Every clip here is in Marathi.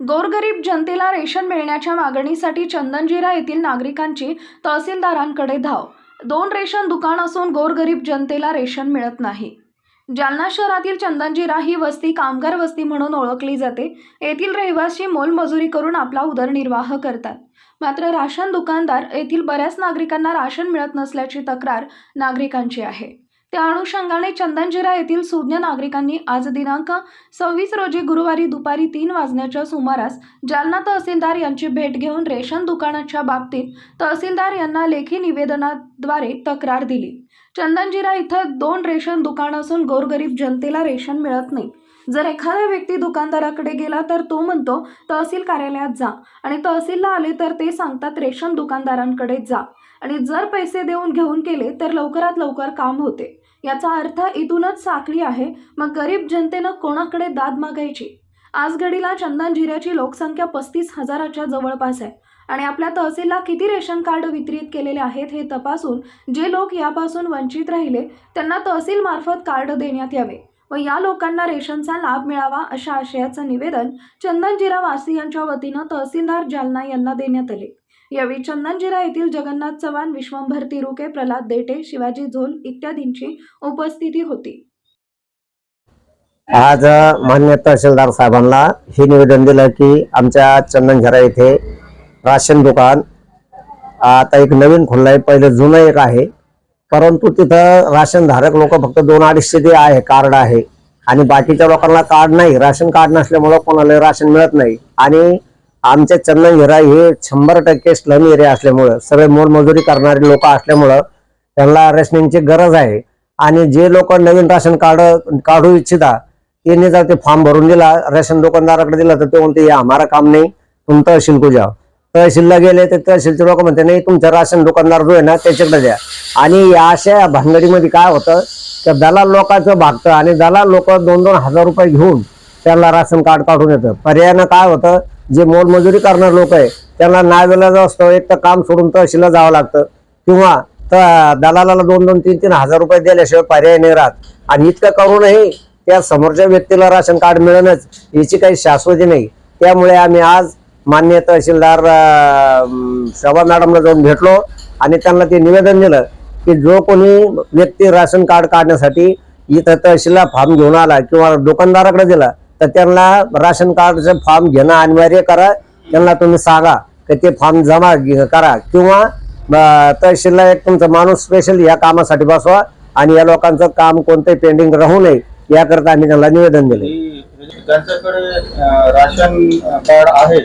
गोरगरीब जनतेला रेशन मिळण्याच्या मागणीसाठी चंदनजिरा येथील नागरिकांची तहसीलदारांकडे धाव. दोन रेशन दुकान असून गोरगरीब जनतेला रेशन मिळत नाही. जालना शहरातील चंदनजिरा ही वस्ती कामगार वस्ती म्हणून ओळखली जाते. येथील रहिवासी मोलमजुरी करून आपला उदरनिर्वाह करतात. मात्र राशन दुकानदार येथील बऱ्याच नागरिकांना राशन मिळत नसल्याची तक्रार नागरिकांची आहे. त्या अनुषंगाने चंदनजिरा येथील सुज्ञ नागरिकांनी आज दिनांक सव्वीस रोजी गुरुवारी दुपारी तीन वाजण्याच्या सुमारास जालना तहसीलदार यांची भेट घेऊन रेशन दुकानाच्या बाबतीत तहसीलदार यांना लेखी निवेदनाद्वारे तक्रार दिली. चंदनजिरा इथं दोन रेशन दुकान असून गोरगरीब जनतेला रेशन मिळत नाही. जर एखादा व्यक्ती दुकानदाराकडे गेला तर तो म्हणतो तहसील कार्यालयात जा. आणि तहसीलला आले तर ते सांगतात रेशन दुकानदारांकडे जा. आणि जर पैसे देऊन घेऊन केले तर लवकरात लवकर काम होते. याचा अर्थ इथूनच साखळी आहे. मग गरीब जनतेनं कोणाकडे दाद मागायची? आज घडीला चंदनजिऱ्याची लोकसंख्या पस्तीस हजाराच्या जवळपास आहे. आणि आपल्या तहसीलला किती रेशन कार्ड वितरित केलेले आहेत हे तपासून जे लोक यापासून वंचित राहिले त्यांना तहसीलमार्फत कार्ड देण्यात यावे. व या लोकांना रेशनचा लाभ मिळावा अशा आशयाचं निवेदन चंदनजिरा वासियांच्या वतीनं तहसीलदार जालना यांना देण्यात आले. यावेळी चंदनजिरा येथील जगन्नाथ चव्हाण विश्वंभर तिरुके प्रल्हाद देटे शिवाजी झोल इत्यादींची उपस्थिती होती. आज मान्य तहसीलदार साहेबांना हे निवेदन दिलं की आमच्या चंदनझरा येथे राशन दुकान आता एक नवीन खुललं आहे पहिलं जुनं एक आहे. परंतु तिथं राशनधारक लोक फक्त दोन अडीचशे ते आहे कार्ड आहे. आणि बाकीच्या लोकांना कार्ड नाही. राशन कार्ड नसल्यामुळं कोणाला राशन मिळत नाही. आणि आमच्या हिरा हे शंभर टक्के स्लम एरिया असल्यामुळं सगळे मोलमजुरी करणारे लोक असल्यामुळं त्यांना रेशनिंगची गरज आहे. आणि जे लोक नवीन राशन कार्ड काढू इच्छिता त्यांनी जर ते फॉर्म भरून दिला रेशन दुकानदाराकडे दिला तर ते म्हणते हे आम्हाला काम नाही. तुम तहसील को तहसीलला गेले तर तहसीलचे लोक म्हणते नाही तुमचा राशन दुकानदार जो आहे ना त्याच्याकडे द्या. आणि या अशा भानगडीमध्ये काय होतं तर दलाल लोकांचं भागतं आणि दलाल लोक दोन दोन हजार रुपये घेऊन त्यांना राशन कार्ड काढून येतं. पर्यायानं काय होतं जे मोलमजुरी करणारे लोक आहे त्यांना नावेला असतो एक तर काम सोडून तहसीलला जावं लागतं किंवा तर दलालाला दोन दोन तीन तीन हजार रुपये दिल्याशिवाय पर्याय नाही राहत. आणि इतकं करूनही त्या समोरच्या व्यक्तीला राशन कार्ड मिळणंच याची काही शाश्वती नाही. त्यामुळे आम्ही आज मान्य तहसीलदार अं, शोभा मॅडमला जाऊन भेटलो आणि त्यांना ते निवेदन दिलं की जो कोणी व्यक्ती राशन कार्ड काढण्यासाठी इथं तहसीलला फॉर्म घेऊन आला किंवा दुकानदाराकडे दिला तर त्यांना राशन कार्डचं फॉर्म घेणं अनिवार्य करा. त्यांना तुम्ही सांगा की ते फॉर्म जमा करा किंवा तहसीलला एक तुमचा माणूस स्पेशल या कामासाठी बसवा आणि या लोकांचं काम कोणतंही पेंडिंग राहू नये याकरता आम्ही त्यांना निवेदन दिले ज्यांच्याकडे राशन कार्ड आहे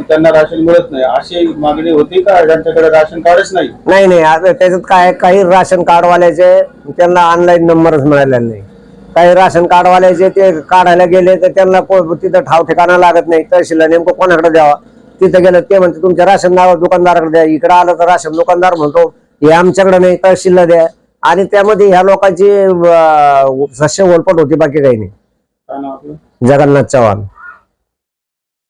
त्यांना राशन मिळत नाही. अशी मागणी होती का? ज्यांच्याकडे राशन कार्डच नाही. नाही नाही. आता त्याच्यात काय काही राशन कार्डवाल्याचे त्यांना ऑनलाईन नंबरच मिळालेला नाही. काही राशन कार्डवाल्याचे ते काढायला गेले तर त्यांना को- तिथं ठाव ठिकाणा लागत नाही. तहसीलला नेमकं कोणाकडे द्यावा? तिथं गेलं ते म्हणते तुमच्या राशन नाव दुकानदाराकडे द्या. इकडे आलं तर राशन दुकानदार म्हणतो हे आमच्याकडे नाही तहसीलला द्या. आणि त्यामध्ये ह्या लोकांची अं, सस्य ओलपट होती बाकी काही नाही. काय नाव आपलं? जगन्नाथ चव्हाण.